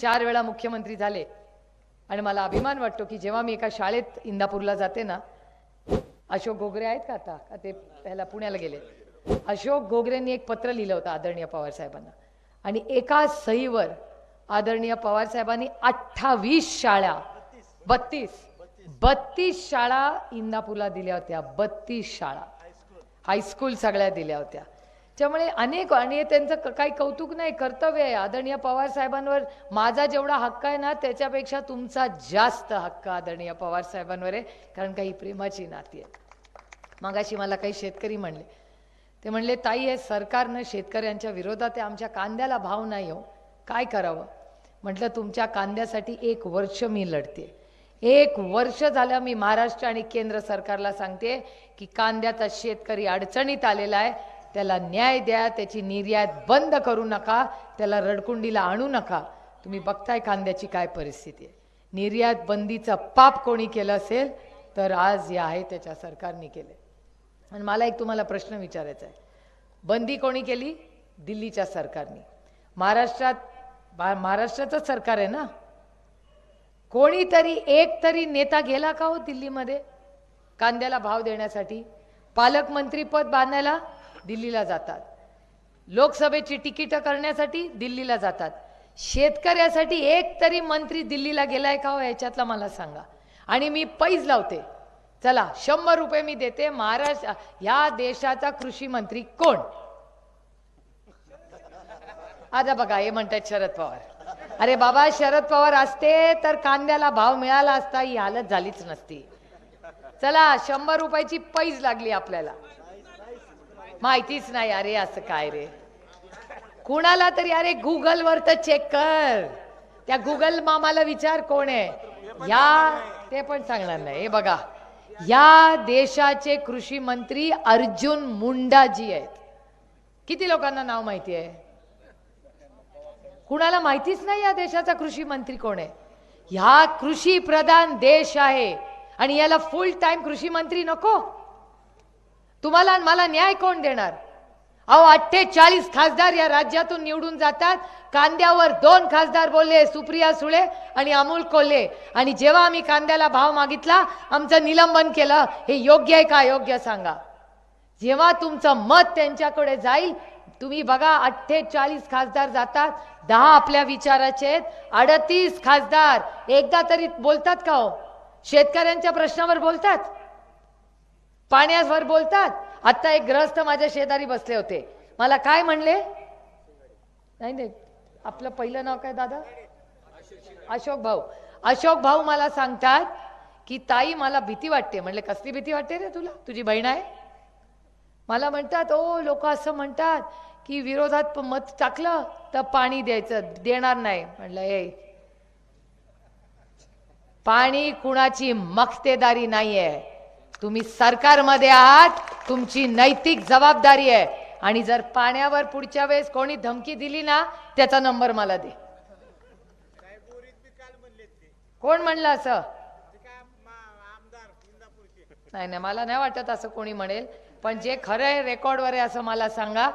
चार वेळा मुख्यमंत्री झाले. आणि मला अभिमान वाटतो की जेव्हा मी एका शाळेत इंदापूरला जाते ना अशोक घोगरे आहेत का आता? का ते ह्याला पुण्याला गेले? अशोक घोगरेंनी एक पत्र लिहिलं होतं आदरणीय पवार साहेबांना. आणि एका सहीवर आदरणीय पवार साहेबांनी अठ्ठावीस शाळा बत्तीस बत्तीस शाळा इंदापूरला दिल्या होत्या. बत्तीस शाळा. हायस्कूल सगळ्या दिल्या होत्या. त्यामुळे अनेक आणि त्यांचं क- काही कौतुक नाही कर्तव्य आहे. आदरणीय पवार साहेबांवर माझा जेवढा हक्क आहे ना त्याच्यापेक्षा तुमचा जास्त हक्क आदरणीय पवार साहेबांवर आहे कारण काही प्रेमाची नाती आहे मगाशी मला काही शेतकरी म्हणले. ते म्हणले ताई हे सरकारनं शेतकऱ्यांच्या विरोधात आहे आमच्या कांद्याला भाव नाही हो. काय करावं? म्हटलं तुमच्या कांद्यासाठी एक वर्ष मी लढते. एक वर्ष झालं मी महाराष्ट्र आणि केंद्र सरकारला सांगते की कांद्याचा शेतकरी अडचणीत आलेला आहे त्याला न्याय द्या त्याची निर्यात बंद करू नका त्याला रडकुंडीला आणू नका. तुम्ही बघताय कांद्याची काय परिस्थिती आहे. निर्यात बंदीचं पाप कोणी केलं असेल तर आज हे आहे त्याच्या सरकारने केले. आणि मला एक तुम्हाला प्रश्न विचारायचा आहे. बंदी कोणी केली? दिल्लीच्या सरकारने. महाराष्ट्रात महाराष्ट्राचंच सरकार आहे ना? कोणीतरी एक तरी नेता गेला का हो दिल्लीमध्ये? कांद्याला भाव देण्यासाठी? पालकमंत्रीपद बांधायला दिल्लीला जातात. लोकसभेची तिकीटं करण्यासाठी दिल्लीला जातात. शेतकऱ्यासाठी एक तरी मंत्री दिल्लीला गेलाय का हो याच्यातला मला सांगा. आणि मी पैज लावते. चला शंभर रुपये मी देते. महाराष्ट्र या देशाचा कृषी मंत्री कोण? आता बघा हे म्हणतात शरद पवार. अरे बाबा शरद पवार असते तर कांद्याला भाव मिळाला असता ही हालत झालीच नसती. चला शंभर रुपयाची पैज लागली आपल्याला. माहितीच नाही अरे असं काय रे? कुणाला तरी अरे गुगलवर तर चेक कर. त्या गुगल मामाला विचार कोण आहे? या ते पण सांगणार नाही. हे बघा या देशाचे कृषी मंत्री अर्जुन मुंडाजी आहेत. किती लोकांना नाव माहिती आहे? कुणाला माहितीच नाही या देशाचा कृषी मंत्री कोण आहे? ह्या कृषी प्रधान देश आहे. आणि याला फुल टाइम कृषी मंत्री नको? तुम्हाला आणि मला न्याय कोण देणार? अहो अठ्ठेचाळीस खासदार या राज्यातून निवडून जातात. कांद्यावर दोन खासदार बोलले सुप्रिया सुळे आणि अमोल कोल्हे. आणि जेव्हा आम्ही कांद्याला भाव मागितला आमचं निलंबन केलं. हे योग्य आहे का योग्य सांगा. जेव्हा तुमचं मत त्यांच्याकडे जाईल तुम्ही बघा अठ्ठेचाळीस खासदार जातात. दहा आपल्या विचाराचे आहेत. अडतीस खासदार. एकदा तरी बोलतात का हो? शेतकऱ्यांच्या प्रश्नावर बोलतात? पाण्यावर बोलतात. आता एक ग्रहस्थ माझ्या शेजारी बसले होते. मला काय म्हणले? नाही नाही. आपलं पहिलं नाव काय दादा? अशोक भाऊ. अशोक भाऊ मला सांगतात की ताई मला भीती वाटते. म्हणले कसली भीती वाटते रे तुला? तुझी बहीण आहे? मला म्हणतात ओ लोक असं म्हणतात की विरोधात मत टाकलं तर पाणी द्यायचं. देणार नाही. म्हणलं ए पाणी कुणाची मक्तेदारी नाहीये. तुम्ही सरकारमध्ये आहात तुमची नैतिक जबाबदारी आहे. आणि जर पाण्यावर पुढच्या वेळेस कोणी धमकी दिली ना त्याचा नंबर मला दे. कोण म्हणलं असं? नाही नाही मला नाही वाटत असं कोणी म्हणेल. पण जे खरं आहे रेकॉर्डवर आहे असं मला सांगा.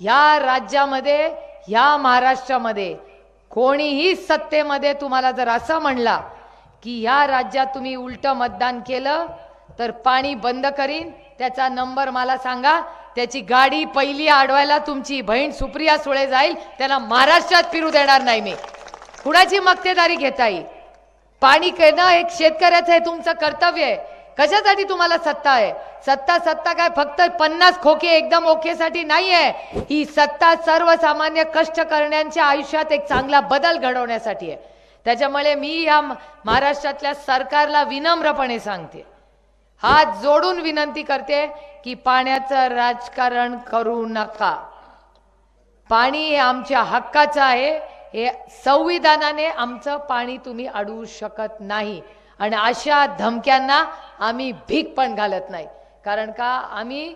ह्या राज्यामध्ये ह्या महाराष्ट्रामध्ये कोणीही सत्तेमध्ये तुम्हाला जर असं म्हणला की ह्या राज्यात तुम्ही उलट मतदान केलं तर पाणी बंद करीन. त्याचा नंबर मला सांगा. त्याची गाडी पहिली आडवायला तुमची बहीण सुप्रिया सुळे जाईल. त्यांना महाराष्ट्रात फिरू देणार नाही मी. कुणाची मक्तेदारी घेता येईल पाणी करणं एक शेतकऱ्याचं हे तुमचं कर्तव्य आहे. कशासाठी तुम्हाला सत्ता आहे? सत्ता सत्ता काय? फक्त पन्नास खोके एकदम ओकेसाठी नाही आहे ही सत्ता सर्वसामान्य कष्ट करण्याच्या आयुष्यात एक चांगला बदल घडवण्यासाठी आहे. त्याच्यामुळे मी या महाराष्ट्रातल्या सरकारला विनम्रपणे सांगते. हात जोडून विनंती करते की पाण्याचं राजकारण करू नका. पाणी हे आमच्या हक्काचं आहे. हे संविधानाने आमचं पाणी तुम्ही अडवू शकत नाही. आणि अशा धमक्यांना आम्ही भीक पण घालत नाही. कारण का? आम्ही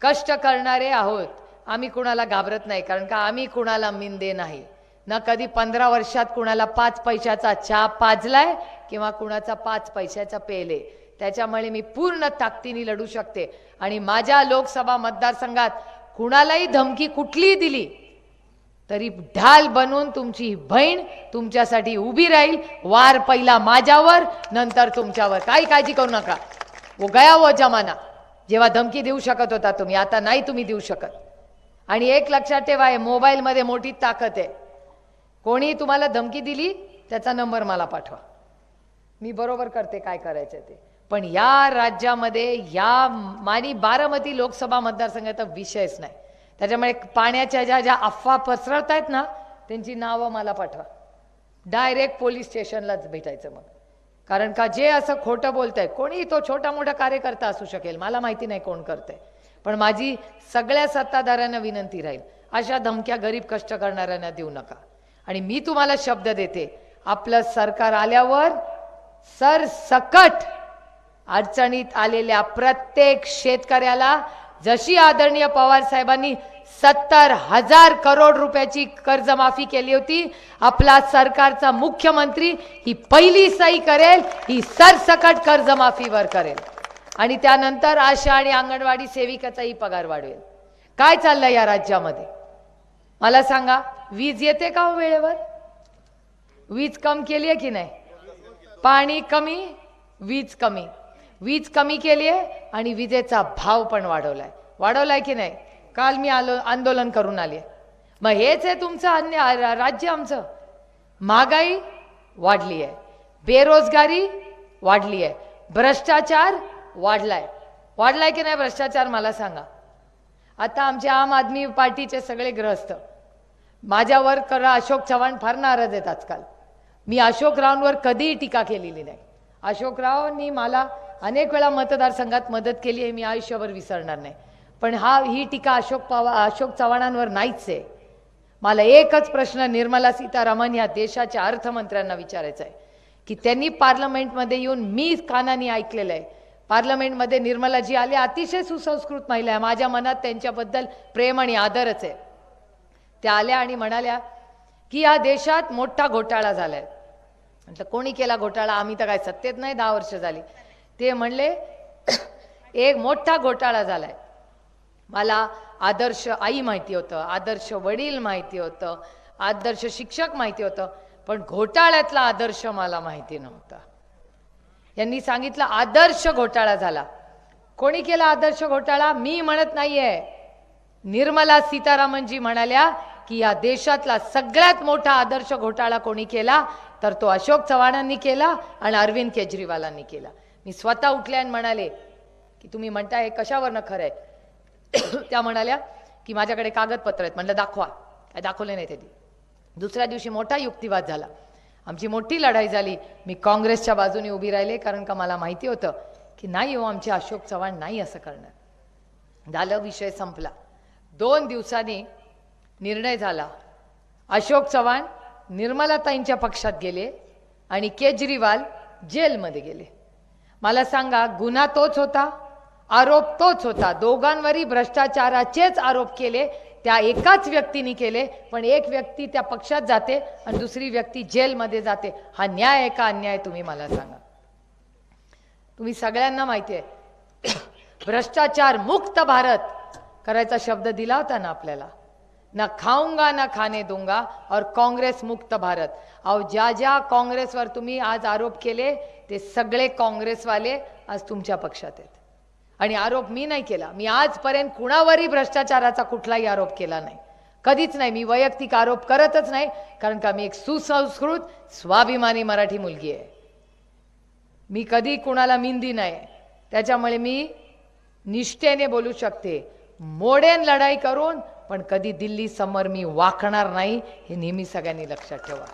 कष्ट करणारे आहोत. आम्ही कुणाला घाबरत नाही. कारण का? आम्ही कुणाला मिंदे नाही. ना कधी पंधरा वर्षात कुणाला पाच पैशाचा चहा पाजलाय किंवा कुणाचा पाच पैशाचा पेले. त्याच्यामुळे मी पूर्ण ताकदीने लढू शकते. आणि माझ्या लोकसभा मतदारसंघात कुणालाही धमकी कुठलीही दिली तरी ढाल बनून तुमची बहीण तुमच्यासाठी उभी राहील. वार पहिला माझ्यावर नंतर तुमच्यावर. काही काळजी करू नका. वो गया वो जमाना. जेव्हा धमकी देऊ शकत होता तुम्ही आता नाही तुम्ही देऊ शकत. आणि एक लक्षात ठेवा आहे मोबाईलमध्ये मोठी ताकद आहे. कोणी तुम्हाला धमकी दिली त्याचा नंबर मला पाठवा. मी बरोबर करते काय करायचं ते. पण या राज्यामध्ये या मानी बारामती लोकसभा मतदारसंघाचा विषयच नाही. त्याच्यामुळे पाण्याच्या ज्या ज्या अफवा पसरवत आहेत ना त्यांची नावं मला पाठवा. डायरेक्ट पोलीस स्टेशनलाच भेटायचं मग. कारण का जे असं खोटं बोलतंय कोणी तो छोटा मोठा कार्यकर्ता असू शकेल मला माहिती नाही कोण करतंय. पण माझी सगळ्या सत्ताधाऱ्यांना विनंती राहील अशा धमक्या गरीब कष्ट करणाऱ्यांना देऊ नका. आणि मी तुम्हाला शब्द देते आपलं सरकार आल्यावर सर सकट अडचणीत आलेल्या प्रत्येक शेतकऱ्याला जशी आदरणीय पवार साहेबांनी सत्तर हजार करोड रुपयाची कर्जमाफी केली होती आपला सरकारचा मुख्यमंत्री ही पहिली सही करेल ही सरसकट कर्जमाफीवर करेल. आणि त्यानंतर आशा आणि अंगणवाडी सेविकाचाही पगार वाढवेल. काय चाललंय या राज्यामध्ये? मला सांगा वीज येते का हो वेळेवर? वीज कम केली आहे की नाही? पाणी कमी वीज कमी. वीज कमी केली आहे आणि विजेचा भाव पण वाढवलाय. वाढवलाय की नाही? काल मी आलो आंदोलन करून आले मग हेच आहे तुमचं अन्य राज्य आमचं. महागाई वाढली आहे बेरोजगारी वाढली आहे भ्रष्टाचार वाढलाय. वाढलाय की नाही भ्रष्टाचार मला सांगा. आता आमचे आम आदमी पार्टीचे सगळे ग्रहस्थ. माझ्यावर करा अशोक चव्हाण फार नाराज आहेत आजकाल. मी अशोकरावांवर कधीही टीका केलेली नाही. अशोकरावांनी मला अनेक वेळा मतदारसंघात मदत केली आहे मी आयुष्यभर विसरणार नाही. पण हा ही टीका अशोक पवा अशोक चव्हाणांवर नाहीच आहे. मला एकच प्रश्न निर्मला सीतारामन या देशाच्या अर्थमंत्र्यांना विचारायचा आहे की त्यांनी पार्लमेंटमध्ये येऊन मी कानाने ऐकलेलं आहे. पार्लमेंटमध्ये निर्मलाजी आले अतिशय सुसंस्कृत महिला आहे. माझ्या मनात त्यांच्याबद्दल प्रेम आणि आदरच आहे. त्या आल्या आणि म्हणाल्या की या देशात मोठा घोटाळा झालाय. म्हटलं कोणी केला घोटाळा? आम्ही तर काय सत्तेत नाही दहा वर्ष झाली. ते म्हणले एक मोठा घोटाळा झालाय. मला आदर्श आई माहिती होतं आदर्श वडील माहिती होतं आदर्श शिक्षक माहिती होतं पण घोटाळ्यातला आदर्श मला माहिती नव्हता. यांनी सांगितलं आदर्श घोटाळा झाला. कोणी केला आदर्श घोटाळा? मी म्हणत नाहीये. निर्मला सीतारामनजी म्हणाल्या की या देशातला सगळ्यात मोठा आदर्श घोटाळा कोणी केला? तर तो अशोक चव्हाणांनी केला आणि अरविंद केजरीवालांनी केला. मी स्वतः उठले आणि म्हणाले की तुम्ही म्हणताय कशावरनं खरं आहे त्या म्हणाल्या की माझ्याकडे कागदपत्र आहेत. म्हटलं दाखवा. काय दाखवले नाही त्यांनी दुसऱ्या दिवशी मोठा युक्तिवाद झाला. आमची मोठी लढाई झाली. मी काँग्रेसच्या बाजूने उभी राहिले कारण का मला माहिती होतं की नाही हो आमचे अशोक चव्हाण नाही असं करणार. झालं विषय संपला. दोन दिवसांनी निर्णय झाला. अशोक चव्हाण निर्मलाताईंच्या पक्षात गेले आणि केजरीवाल जेलमध्ये गेले. मला सांगा गुन्हा तोच होता? आरोप तोच होता. दोघांवरही भ्रष्टाचाराचेच आरोप केले. त्या एकाच व्यक्तीने केले पण एक व्यक्ती त्या पक्षात जाते आणि दुसरी व्यक्ती जेलमध्ये जाते. हा न्याय आहे का अन्याय तुम्ही मला सांगा. तुम्ही सगळ्यांना माहिती आहे. भ्रष्टाचार मुक्त भारत करायचा शब्द दिला होता ना आपल्याला? ना खाऊंगा ना खाने दूंगा और काँग्रेस मुक्त भारत। अहो ज्या ज्या काँग्रेसवर तुम्ही आज आरोप केले ते सगळे काँग्रेसवाले आज तुमच्या पक्षात आहेत. आणि आरोप मी नाही केला. मी आजपर्यंत कुणावरही भ्रष्टाचाराचा कुठलाही आरोप केला नाही. कधीच नाही. मी वैयक्तिक आरोप करतच नाही कारण का मी एक सुसंस्कृत स्वाभिमानी मराठी मुलगी आहे. मी कधी कुणाला मिंदी नाही. त्याच्यामुळे मी निष्ठेने बोलू शकते. मोडेन लढाई करून पण कधी दिल्ली समोर मी वाकणार नाही हे नेहमी सगळ्यांनी लक्षात ठेवा.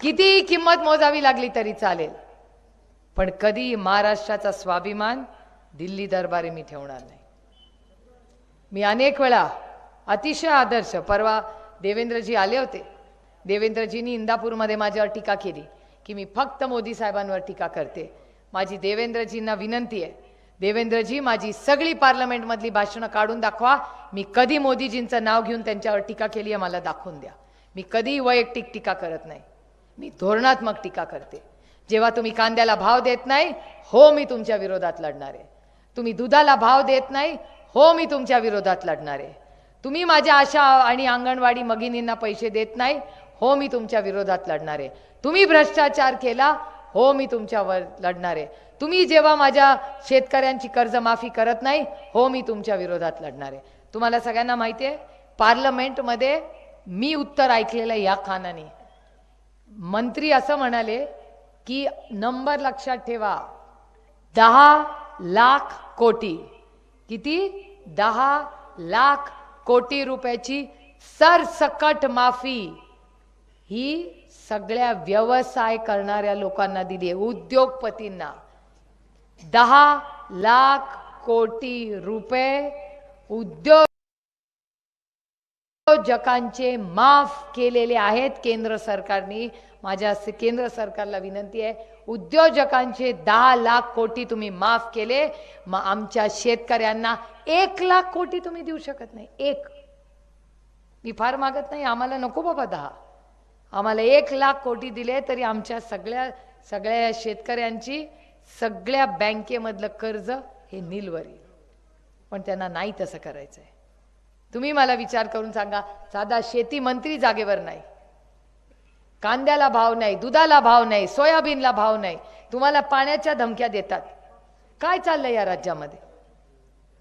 कितीही किंमत मोजावी लागली तरी चालेल पण कधी महाराष्ट्राचा स्वाभिमान दिल्ली दरबारी मी ठेवणार नाही. मी अनेक वेळा अतिशय आदर्श परवा देवेंद्रजी आले होते. देवेंद्रजींनी इंदापूरमध्ये माझ्यावर टीका केली की मी फक्त मोदी साहेबांवर टीका करते. माझी देवेंद्रजींना विनंती आहे देवेंद्रजी माझी सगळी पार्लमेंटमधली भाषणं काढून दाखवा. मी कधी मोदीजींचं नाव घेऊन त्यांच्यावर टीका केली आहे मला दाखवून द्या. मी कधी वैयक्तिक टीका करत नाही. मी धोरणात्मक टीका करते. जेव्हा तुम्ही कांद्याला भाव देत नाही हो मी तुमच्या विरोधात लढणार आहे. तुम्ही दुधाला भाव देत नाही हो मी तुमच्या विरोधात लढणार आहे. तुम्ही माझ्या आशा आणि अंगणवाडी मगिनींना पैसे देत नाही हो मी तुमच्या विरोधात लढणार आहे. तुम्ही भ्रष्टाचार केला हो मी तुमच्यावर लढणार आहे. तुम्ही जेव्हा माझ्या शेतकऱ्यांची कर्जमाफी करत नाही हो मी तुमच्या विरोधात लढणार आहे. तुम्हाला सगळ्यांना माहिती आहे पार्लमेंटमध्ये मी उत्तर ऐकलेलं आहे या खानाने. मंत्री असं म्हणाले की नंबर लक्षात ठेवा दहा लाख कोटी किती? दहा लाख कोटी रुपयाची सरसकट माफी ही सगळ्या व्यवसाय करणाऱ्या लोकांना दिली आहे उद्योगपतींना. दहा लाख कोटी रुपये उद्योजकांचे माफ केलेले आहेत केंद्र सरकारने. माझ्या केंद्र सरकारला विनंती आहे उद्योजकांचे दहा लाख कोटी तुम्ही माफ केले. मग आमच्या शेतकऱ्यांना एक लाख कोटी तुम्ही देऊ शकत नाही. एक. मी फार मागत नाही. आम्हाला नको बाबा दहा. आम्हाला एक लाख कोटी दिले तरी आमच्या सगळ्या सगळ्या शेतकऱ्यांची सगळ्या बँकेमधलं कर्ज हे नीलवर. येईल पण त्यांना नाही तसं करायचं आहे तुम्ही मला विचार करून सांगा साधा शेती मंत्री जागेवर नाही. कांद्याला भाव नाही दुधाला भाव नाही सोयाबीनला भाव नाही. तुम्हाला पाण्याच्या धमक्या देतात. काय चाललंय या राज्यामध्ये?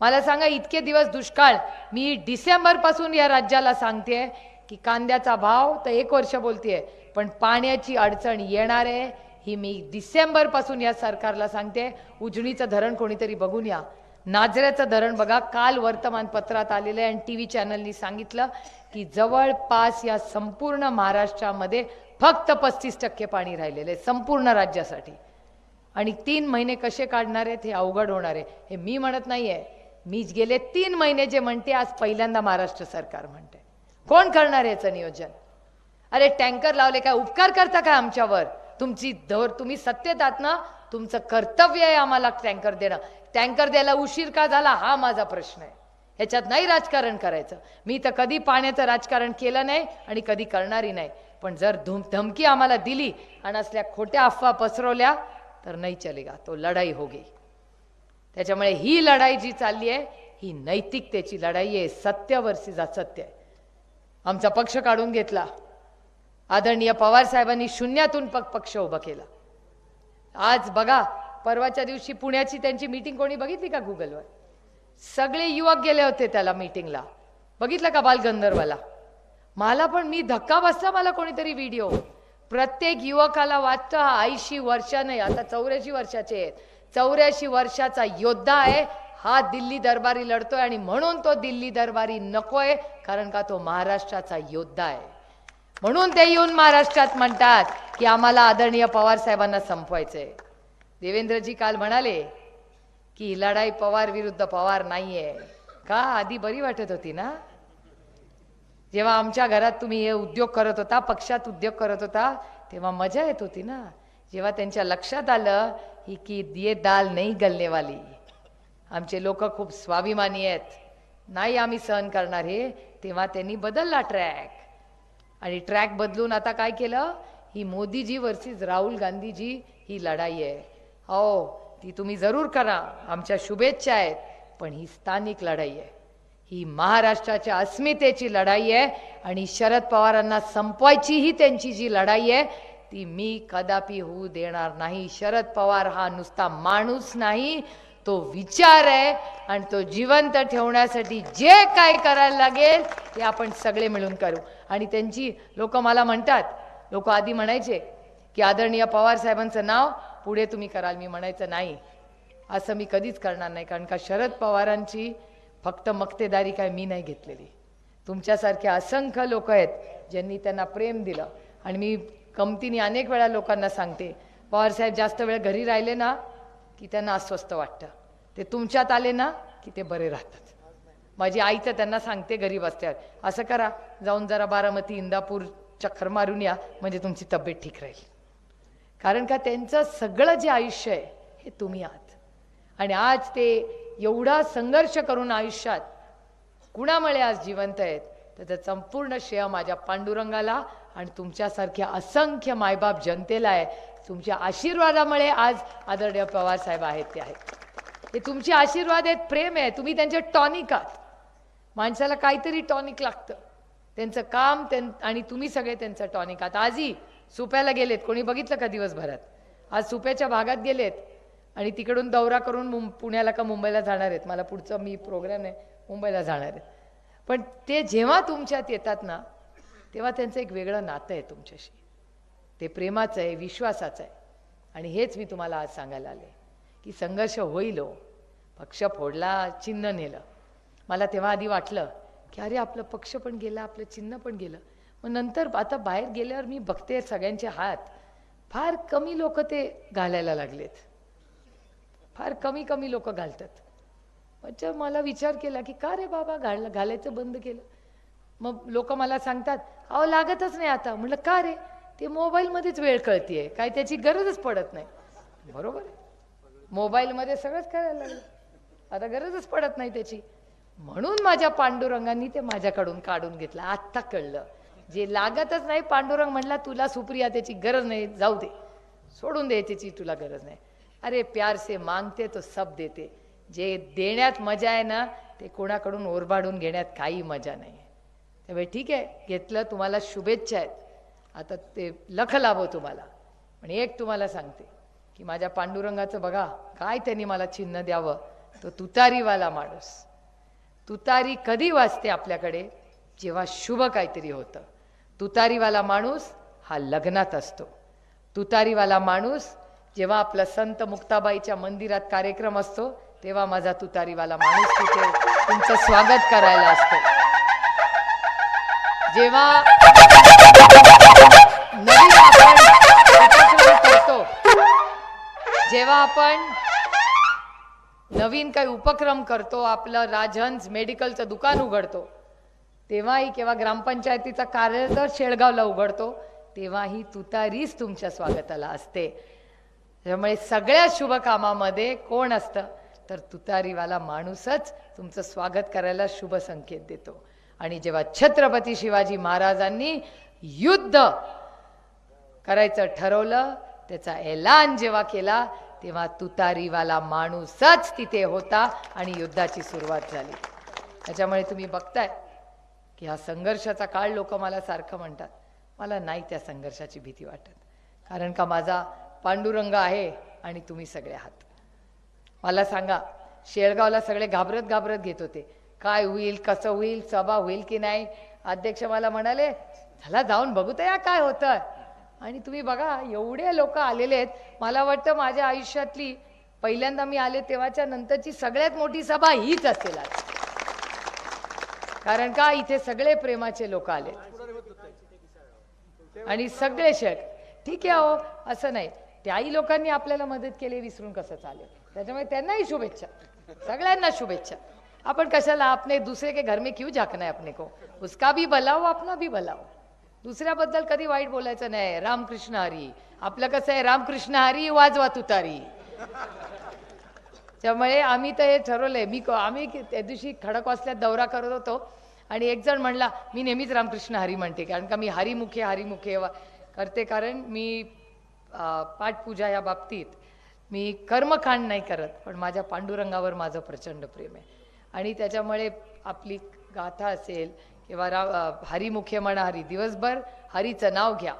मला सांगा इतके दिवस दुष्काळ. मी डिसेंबरपासून या राज्याला सांगते की कांद्याचा भाव तर एक वर्ष बोलतेय पण पाण्याची अडचण येणार आहे. ही मी डिसेंबरपासून या सरकारला सांगते उजनीचं धरण कोणीतरी बघून या. नाजऱ्याचं धरण बघा काल वर्तमानपत्रात आलेलं आहे आणि टी व्ही चॅनलनी सांगितलं की जवळपास या संपूर्ण महाराष्ट्रामध्ये फक्त पस्तीस टक्के पाणी राहिलेलं आहे संपूर्ण राज्यासाठी. आणि तीन महिने कसे काढणार आहेत हे अवघड होणार आहे हे मी म्हणत नाहीये. मी गेले तीन महिने जे म्हणते आज पहिल्यांदा महाराष्ट्र सरकार म्हणते. कोण करणार याचं नियोजन? अरे टँकर लावले काय उपकार करता काय आमच्यावर? तुमची दर तुम्ही सत्तेत आहात ना तुमचं कर्तव्य आहे आम्हाला टँकर देणं. टँकर द्यायला उशीर का झाला हा माझा प्रश्न आहे. ह्याच्यात नाही राजकारण करायचं. मी तर कधी पाण्याचं राजकारण केलं नाही आणि कधी करणारी नाही. पण जर धुम धमकी आम्हाला दिली आणि असल्या खोट्या अफवा पसरवल्या तर नाही चलेगा. तो लढाई होगी. त्याच्यामुळे ही लढाई जी चालली आहे ही नैतिकतेची लढाई आहे. सत्यावरची जा सत्य आहे. आमचा पक्ष काढून घेतला. आदरणीय पवार साहेबांनी शून्यातून पक पक्ष उभा केला. आज बघा परवाच्या दिवशी पुण्याची त्यांची मीटिंग कोणी बघितली का गुगलवर सगळे युवक गेले होते त्याला मीटिंगला बघितलं का बालगंधर्वाला मला पण मी धक्का बसला मला कोणीतरी व्हिडिओ प्रत्येक युवकाला वाटतं हा ऐंशी वर्ष नाही आता चौऱ्याऐंशी वर्षाचे आहेत. चौऱ्याऐंशी वर्षाचा योद्धा आहे हा दिल्ली दरबारी लढतोय आणि म्हणून तो दिल्ली दरबारी नकोय कारण का तो महाराष्ट्राचा योद्धा आहे. म्हणून ते येऊन महाराष्ट्रात म्हणतात की आम्हाला आदरणीय पवार साहेबांना संपवायचंय. देवेंद्रजी काल म्हणाले की ही लढाई पवार विरुद्ध पवार नाहीये. का? आधी बरी वाटत होती ना? जेव्हा आमच्या घरात तुम्ही हे उद्योग करत होता पक्षात उद्योग करत होता तेव्हा मजा येत होती ना? जेव्हा त्यांच्या लक्षात आलं ही की ये दाल नाही गलनेवाली आमचे लोक खूप स्वाभिमानी आहेत. नाही आम्ही सहन करणार हे तेव्हा त्यांनी बदलला ट्रॅक आणि ट्रॅक बदलून आता काय केलं? ही मोदीजी वर्सेस राहुल गांधीजी ही लढाई आहे. हो ती तुम्ही जरूर करा. आमच्या शुभेच्छा आहेत. पण ही स्थानिक लढाई आहे. ही महाराष्ट्राच्या अस्मितेची लढाई आहे आणि शरद पवारांना संपवायची ही त्यांची जी लढाई आहे ती मी कदापि होऊ देणार नाही. शरद पवार हा नुसता माणूस नाही तो विचार आहे आणि तो जिवंत ठेवण्यासाठी जे काय करायला लागेल ते आपण सगळे मिळून करू. आणि त्यांची लोक मला म्हणतात लोक आधी म्हणायचे की आदरणीय पवार साहेबांचं नाव पुढे तुम्ही कराल मी म्हणायचं नाही. असं मी कधीच करणार नाही कारण का शरद पवारांची फक्त मक्तेदारी काय मी नाही घेतलेली. तुमच्यासारखे असंख्य लोक आहेत ज्यांनी त्यांना प्रेम दिलं. आणि मी कमतीने अनेक वेळा लोकांना सांगते पवारसाहेब जास्त वेळ घरी राहिले ना की त्यांना अस्वस्थ वाटतं. ते तुमच्यात आले ना की ते बरे राहतात. माझी आई तर त्यांना सांगते घरी बसल्यावर असं करा. जाऊन जरा बारामती इंदापूर चक्कर मारून या. म्हणजे तुमची तब्येत ठीक राहील. कारण का त्यांचं सगळं जे आयुष्य आहे हे तुम्ही आहात. आणि आज ते एवढा संघर्ष करून आयुष्यात कुणामुळे आज जिवंत आहेत तर त्याचं संपूर्ण श्रेय माझ्या पांडुरंगाला आणि तुमच्यासारख्या असंख्य मायबाप जनतेला आहे. तुमच्या आशीर्वादामुळे आज आदरणीय पवार साहेब आहेत ते आहेत. हे तुमचे आशीर्वाद आहेत प्रेम आहे. तुम्ही त्यांचे टॉनिक आहात. माणसाला काहीतरी टॉनिक लागतं. त्यांचं काम त्यां आणि तुम्ही सगळे त्यांचं टॉनिक. आता आजही सुप्याला गेलेत कोणी बघितलं का दिवसभरात? आज सुप्याच्या भागात गेलेत आणि तिकडून दौरा करून मुं पुण्याला का मुंबईला जाणार आहेत. मला पुढचं मी प्रोग्राम आहे मुंबईला जाणार आहेत. पण ते जेव्हा तुमच्यात येतात ना तेव्हा त्यांचं एक वेगळं नातं आहे तुमच्याशी. ते प्रेमाचं आहे विश्वासाचं आहे. आणि हेच मी तुम्हाला आज सांगायला आले की संघर्ष होईल हो. पक्ष फोडला चिन्ह नेलं. मला तेव्हा आधी वाटलं की अरे आपलं पक्ष पण गेला आपलं चिन्ह पण गेलं. मग नंतर आता बाहेर गेल्यावर मी बघते सगळ्यांचे हात. फार कमी लोक ते घालायला लागलेत. फार कमी कमी लोक घालतात. म्हणजे मला विचार केला की का रे बाबा घाल घालायचं बंद केलं? मग लोक मला सांगतात अहो लागतच नाही आता. म्हटलं का रे? ते मोबाईलमध्येच वेळ कळतीये. काय त्याची गरजच पडत नाही. बरोबर आहे. मोबाईलमध्ये सगळंच करायला लागलं. आता गरजच पडत नाही त्याची. म्हणून माझ्या पांडुरंगांनी ते माझ्याकडून काढून घेतलं. आत्ता कळलं. जे लागतच नाही पांडुरंग म्हणला तुला सुप्रिया त्याची गरज नाही जाऊ दे. सोडून दे त्याची तुला गरज नाही. अरे प्यार से मागते तो सब देते. जे देण्यात मजा आहे ना ते कोणाकडून ओरबाडून घेण्यात काही मजा नाही. त्यामुळे ठीक आहे घेतलं तुम्हाला शुभेच्छा आहेत. आता ते लख लाभो तुम्हाला. पण एक तुम्हाला सांगते की माझ्या पांडुरंगाचं बघा काय त्यांनी मला चिन्ह द्यावं. तो तुतारीवाला माणूस. तुतारी कधी वाजते आपल्याकडे? जेव्हा शुभ काहीतरी होतं. तुतारीवाला माणूस हा लग्नात असतो. तुतारीवाला माणूस जेव्हा आपला संत मुक्ताबाईच्या मंदिरात कार्यक्रम असतो तेव्हा माझा तुतारीवाला माणूस तिथे तुमचं स्वागत करायला असतो. जेव्हा नवीन आपण करतो जेव्हा आपण नवीन काही उपक्रम करतो आपलं राजहंस मेडिकलचं दुकान उघडतो. तेव्हाही केव्हा ग्रामपंचायतीचा कार्यालय शेळगावला उघडतो तेव्हाही तुतारीच तुमच्या स्वागताला असते. त्यामुळे सगळ्या शुभकामामध्ये कोण असतं तर तुतारीवाला माणूसच तुमचं स्वागत करायला शुभ संकेत देतो. आणि जेव्हा छत्रपती शिवाजी महाराजांनी युद्ध करायचं ठरवलं त्याचा ऐलान जेव्हा केला तेव्हा तुतारीवाला माणूसच तिथे होता आणि युद्धाची सुरुवात झाली. त्याच्यामुळे तुम्ही बघताय की हा संघर्षाचा काळ लोक मला सारखं म्हणतात. मला नाही त्या संघर्षाची भीती वाटत. कारण का माझा पांडुरंग आहे आणि तुम्ही सगळे आहात. मला सांगा शेळगावला सगळे घाबरत घाबरत घेत होते. काय होईल कसं होईल सभा होईल की नाही? अध्यक्ष मला म्हणाले चला जाऊन बघू तर या काय होतं आणि तुम्ही बघा एवढे लोक आलेले आहेत. मला वाटतं माझ्या आयुष्यातली पहिल्यांदा मी आले तेव्हाच्या नंतरची सगळ्यात मोठी सभा हीच असेल आज. कारण का इथे सगळे प्रेमाचे लोक आले आणि सगळे शक. ठीक आहे हो असं नाही. त्याही लोकांनी आपल्याला मदत केली विसरून कसं चालेल? त्याच्यामुळे त्यांनाही शुभेच्छा. सगळ्यांना शुभेच्छा. आपण कशाला आपने दुसरे के घर में क्यों झाकना है अपने को? उसका भी भला हो अपना भी भला दुसऱ्याबद्दल कधी वाईट बोलायचं नाही. रामकृष्ण हरी. आपलं कसं आहे? रामकृष्ण हरी वाजवा तुतारी त्यामुळे आम्ही तर हे ठरवलंय. मी आम्ही त्या दिवशी खडकवासल्यात दौरा करत होतो. आणि एक जण म्हणला मी नेहमीच रामकृष्ण हरी म्हणते कारण का मी हरिमुखे हरिमुखे वा- करते. कारण मी पाठपूजा या बाबतीत मी कर्मकांड नाही करत पण माझ्या पांडुरंगावर माझं प्रचंड प्रेम आहे. आणि त्याच्यामुळे आपली गाथा असेल किंवा रा हरी मुख्य म्हणा हरी दिवसभर हरीचं नाव घ्या.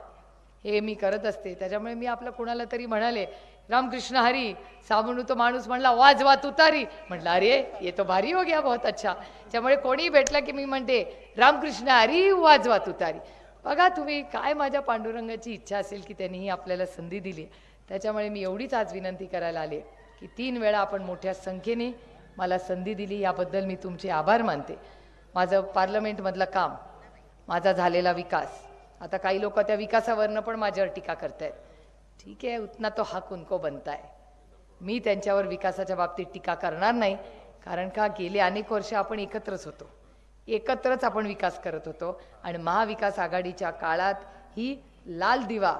हे मी करत असते. त्याच्यामुळे मी आपलं कुणाला तरी म्हणाले रामकृष्ण हरी साबणू तो माणूस म्हणला वाज वा तुतारी म्हटलं अरे ये तो भारी हो गया बहुत अच्छा. त्यामुळे कोणी भेटला की मी म्हणते रामकृष्ण हरी वाज वा तुतारी बघा तुम्ही काय माझ्या पांडुरंगाची इच्छा असेल की त्यांनी ही आपल्याला संधी दिली. त्याच्यामुळे मी एवढीच आज विनंती करायला आले की तीन वेळा आपण मोठ्या संख्येने मला संधी दिली. याबद्दल मी तुमचे आभार मानते. माझं पार्लमेंटमधलं काम माझा झालेला विकास. आता काही लोक त्या विकासावरनं पण माझ्यावर टीका करतायत. ठीक आहे उतना तो हा कुनको बनता मी त्यांच्यावर विकासाच्या बाबतीत टीका करणार नाही कारण का गेले अनेक वर्ष आपण एकत्रच होतो. एकत्रच आपण विकास करत होतो आणि महाविकास आघाडीच्या काळात ही लाल दिवा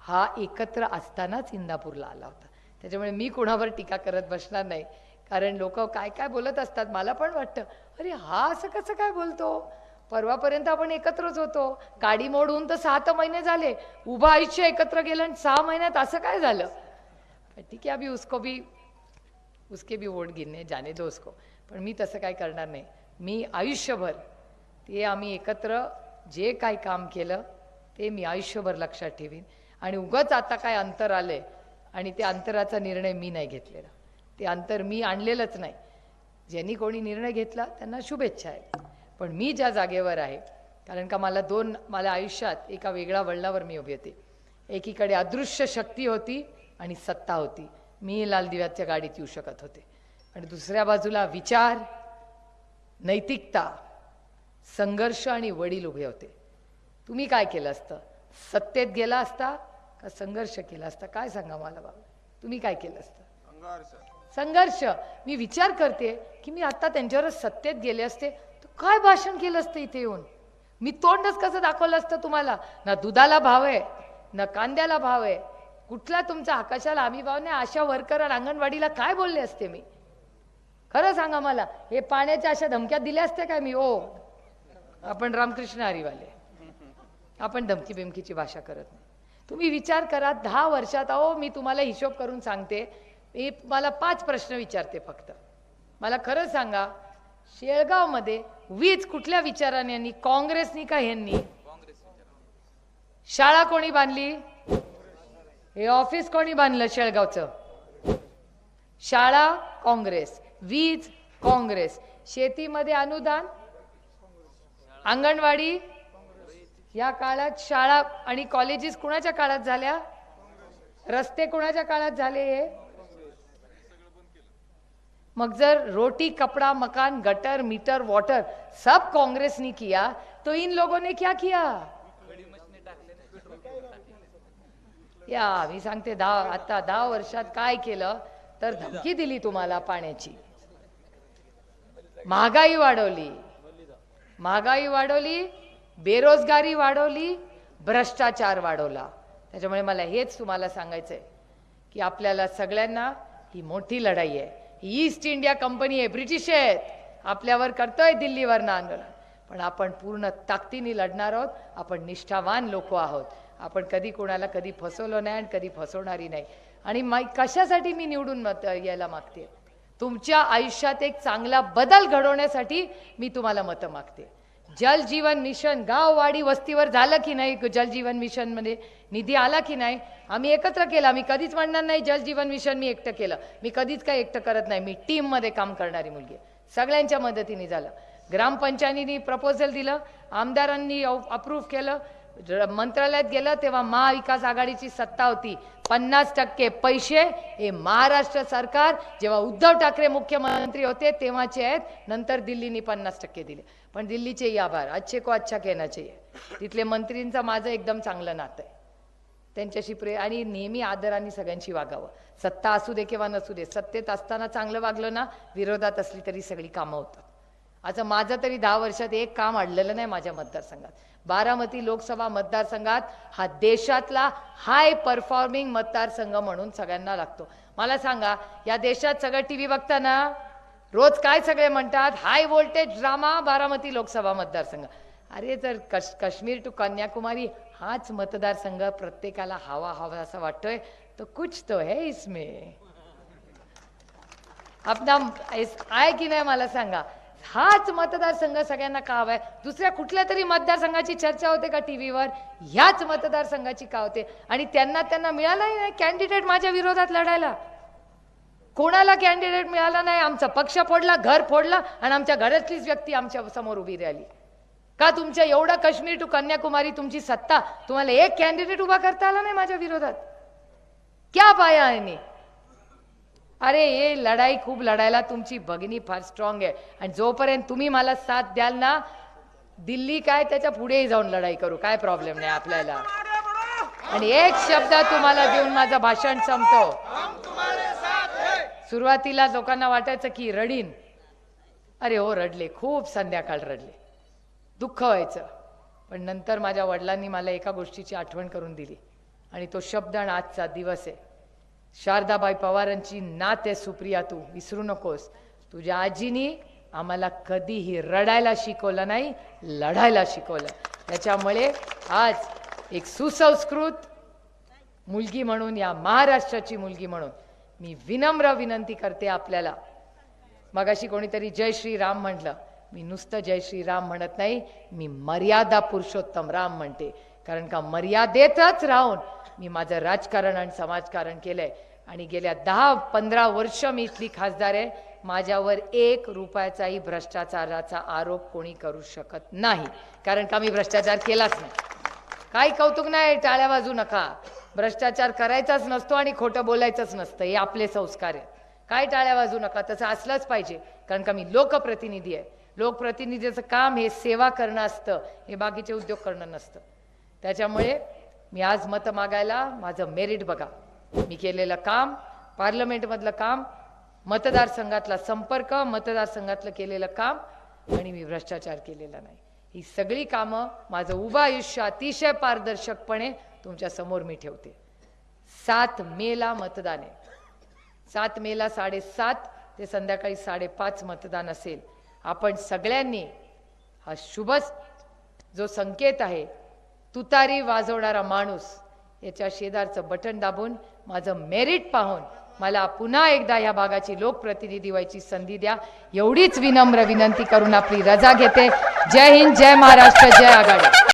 हा एकत्र असतानाच इंदापूरला आला होता. त्याच्यामुळे मी कोणावर टीका करत बसणार नाही कारण लोक काय काय बोलत असतात मला पण वाटतं. अरे हा असं कसं काय बोलतो? परवापर्यंत आपण एकत्रच होतो. गाडी मोडून तर सात महिने झाले. उभं आयुष्य एकत्र गेलं आणि सहा महिन्यात असं काय झालं? ठीक आहे अभी उसको भी उसके भी वोट घेणे जाने दो उसको. पण मी तसं काय करणार नाही. मी आयुष्यभर ते आम्ही एकत्र जे काही काम केलं ते मी आयुष्यभर लक्षात ठेवीन. आणि उगंच आता काय अंतर आलंय आणि ते अंतराचा निर्णय मी नाही घेतलेला. ते अंतर मी आणलेलंच नाही. ज्यांनी कोणी निर्णय घेतला त्यांना शुभेच्छा आहेत. पण मी ज्या जागेवर आहे कारण का मला दोन मला आयुष्यात एका वेगळ्या वळणावर मी उभी होते. एकीकडे अदृश्य शक्ती होती आणि सत्ता होती. मी लाल दिव्याच्या गाडीत येऊ शकत होते. आणि दुसऱ्या बाजूला विचार नैतिकता संघर्ष आणि वडील उभे होते. तुम्ही काय केलं असतं? सत्तेत गेला असता का संघर्ष केला असता? काय सांगा मला बाबा? तुम्ही काय केलं असतं? संघर्ष. मी विचार करते की मी आता त्यांच्यावर सत्तेत गेले असते तर काय भाषण केलं असतं इथे येऊन? मी तोंडच कसं दाखवलं असतं तुम्हाला? ना दुधाला भाव आहे ना कांद्याला भाव आहे. कुठला तुमचा आकाशाला आम्ही भाव नाही आशा वर्कर आणि अंगणवाडीला काय बोलले असते मी? खरं सांगा मला हे पाण्याच्या अशा धमक्या दिल्या असत्या काय मी? ओ आपण रामकृष्ण हरिवाले. आपण धमकी बिमकीची भाषा करत नाही. तुम्ही विचार करा दहा वर्षात अहो मी तुम्हाला हिशोब करून सांगते मी मला पाच प्रश्न विचारते फक्त. मला खरं सांगा शेळगावमध्ये वीज कुठल्या विचाराने यांनी काँग्रेसनी का ह्यांनी? शाळा कोणी बांधली? हे ऑफिस कोणी बांधलं शेळगावचं? शाळा काँग्रेस. वीज काँग्रेस. शेतीमध्ये अनुदान? अंगणवाडी? या काळात शाळा आणि कॉलेजेस कुणाच्या काळात झाल्या? रस्ते कुणाच्या काळात झाले हे? मग जर रोटी कपड़ा मकान गटर मीटर वाटर सब कांग्रेस ने किया तो इन लोगों ने क्या किया? या मी सांगते दहा आता दहा वर्षात काय केलं तर धमकी दिली तुम्हाला पाण्याची. महागाई वाढवली. महागाई वाढवली बेरोजगारी वाढवली भ्रष्टाचार वाढवला. त्याच्यामुळे मला हेच तुम्हाला सांगायचंय की आपल्याला सगळ्यांना ही मोठी लढाई आहे. ईस्ट इंडिया कंपनी आहे ब्रिटिश आहेत आपल्यावर करतोय दिल्लीवरनं आंदोलन. पण आपण पूर्ण ताकदीने लढणार आहोत. आपण निष्ठावान लोक आहोत. आपण कधी कोणाला कधी फसवलो नाही आणि कधी फसवणारी नाही. आणि मा कशासाठी मी निवडून मत यायला मागते तुमच्या आयुष्यात एक चांगला बदल घडवण्यासाठी मी तुम्हाला मतं मागते जल जीवन मिशन गाववाडी वस्तीवर झालं की नाही? जल जीवन मिशनमध्ये निधी आला की नाही? आम्ही एकत्र केला. मी कधीच म्हणणार नाही जल जीवन मिशन मी एकटं केलं. मी कधीच काय एकटं करत नाही. मी टीममध्ये काम करणारी मुलगी सगळ्यांच्या मदतीने झालं. ग्रामपंचायतीने प्रपोजल दिलं. आमदारांनी अप्रूव्ह केलं. मंत्रालयात गेलं तेव्हा महाविकास आघाडीची सत्ता होती. पन्नास टक्के पैसे हे महाराष्ट्र सरकार जेव्हा उद्धव ठाकरे मुख्यमंत्री होते तेव्हाचे आहेत. नंतर दिल्लीने पन्नास टक्के दिले. पण दिल्लीचेही आभार. अच्छे को अच्छा कहना चाहिए तिथले मंत्रींचा माझं एकदम चांगलं नातं आहे. त्यांच्याशी प्रे आणि नेहमी आदराने सगळ्यांशी वागावं. सत्ता असू दे किंवा नसू दे सत्तेत असताना चांगलं वागलं ना विरोधात असली तरी सगळी कामं होतात. आता माझं तरी दहा वर्षात एक काम अडलेलं नाही माझ्या मतदारसंघात. बारामती लोकसभा मतदारसंघात हा देशातला हाय परफॉर्मिंग मतदारसंघ म्हणून सगळ्यांना लागतो. मला सांगा या देशात सगळं टी व्ही बघताना रोज काय सगळे म्हणतात? High voltage drama Baramati Lok Sabha मतदारसंघ. अरे जर कश काश्मीर टू कन्याकुमारी हाच मतदारसंघ प्रत्येकाला हवा हवा असं वाटतोय तो कुछ तो है इसमें. अपना आहे की नाही मला सांगा? हाच मतदारसंघ सगळ्यांना का हवाय? दुसऱ्या कुठल्या तरी मतदारसंघाची चर्चा होते का टीव्हीवर? ह्याच मतदारसंघाची का होते? आणि त्यांना त्यांना मिळालाही नाही कॅन्डिडेट माझ्या विरोधात लढायला? कोणाला कॅन्डिडेट मिळाला नाही आमचा पक्ष फोडला घर फोडला आणि आमच्या घरातलीच व्यक्ती आमच्यासमोर उभी राहिली. का तुमच्या एवढं काश्मीर टू कन्याकुमारी तुमची सत्ता तुम्हाला एक कॅन्डिडेट उभा करता आला नाही माझ्या विरोधात? क्या पाया आहे अरे हे लढाई खूप लढायला तुमची भगिनी फार स्ट्रॉंग आहे. आणि जोपर्यंत तुम्ही मला साथ द्याल ना दिल्ली काय त्याच्या पुढेही जाऊन लढाई करू. काय प्रॉब्लेम नाही आपल्याला. आणि एक शब्द तुम्हाला देऊन माझं भाषण संपतो. सुरुवातीला लोकांना वाटायचं की रडीन. अरे हो रडले. खूप संध्याकाळ रडले. दुःख व्हायचं. पण नंतर माझ्या वडिलांनी मला एका गोष्टीची आठवण करून दिली. आणि तो शब्द आणि आजचा दिवस आहे. शारदाबाई पवारांची नात आहे सुप्रिया तू विसरू नकोस. तुझ्या आजीनी आम्हाला कधीही रडायला शिकवलं नाही लढायला शिकवलं. त्याच्यामुळे आज एक सुसंस्कृत मुलगी म्हणून या महाराष्ट्राची मुलगी म्हणून मी विनम्र विनंती करते आपल्याला. मगाशी कोणीतरी जय श्रीराम म्हटलं. मी नुसतं जय श्रीराम म्हणत नाही मी मर्यादा पुरुषोत्तम राम म्हणते. कारण का मर्यादेतच राहून मी माझं राजकारण आणि समाजकारण केलंय. आणि गेल्या दहा पंधरा वर्ष मी इथली खासदार आहे. माझ्यावर एक रुपयाचाही भ्रष्टाचाराचा आरोप कोणी करू शकत नाही. कारण का मी भ्रष्टाचार केलाच नाही. काही कौतुक नाही टाळ्या वाजू नका. भ्रष्टाचार करायचाच नसतो आणि खोटं बोलायचंच नसतं. हे आपले संस्कार आहेत. काय टाळ्या वाजू नका तसं असलंच पाहिजे. कारण का मी लोकप्रतिनिधी आहे. लोकप्रतिनिधीचं काम हे सेवा करणं असतं हे बाकीचे उद्योग करणं नसतं. त्याच्यामुळे मी आज मतं मागायला माझं मेरिट बघा. मी केलेलं काम पार्लमेंटमधलं काम मतदारसंघातला संपर्क मतदारसंघातलं केलेलं काम आणि मी भ्रष्टाचार केलेला नाही. ही सगळी कामं माझं उभं आयुष्य अतिशय पारदर्शकपणे तुमच्यासमोर मी ठेवते. सात मेला मतदान. आहे सात मेला साडेसात ते संध्याकाळी साडेपाच मतदान असेल. आपण सगळ्यांनी हा शुभ जो संकेत आहे तुतारी वाजवणारा माणूस याच्या शेजारचं बटन दाबून माझं मेरिट पाहून मला पुन्हा एकदा या भागाची लोकप्रतिनिधी व्हायची संधी द्या. एवढीच विनम्र विनंती करून आपली रजा घेते. जय हिंद जय महाराष्ट्र जय आघाडी.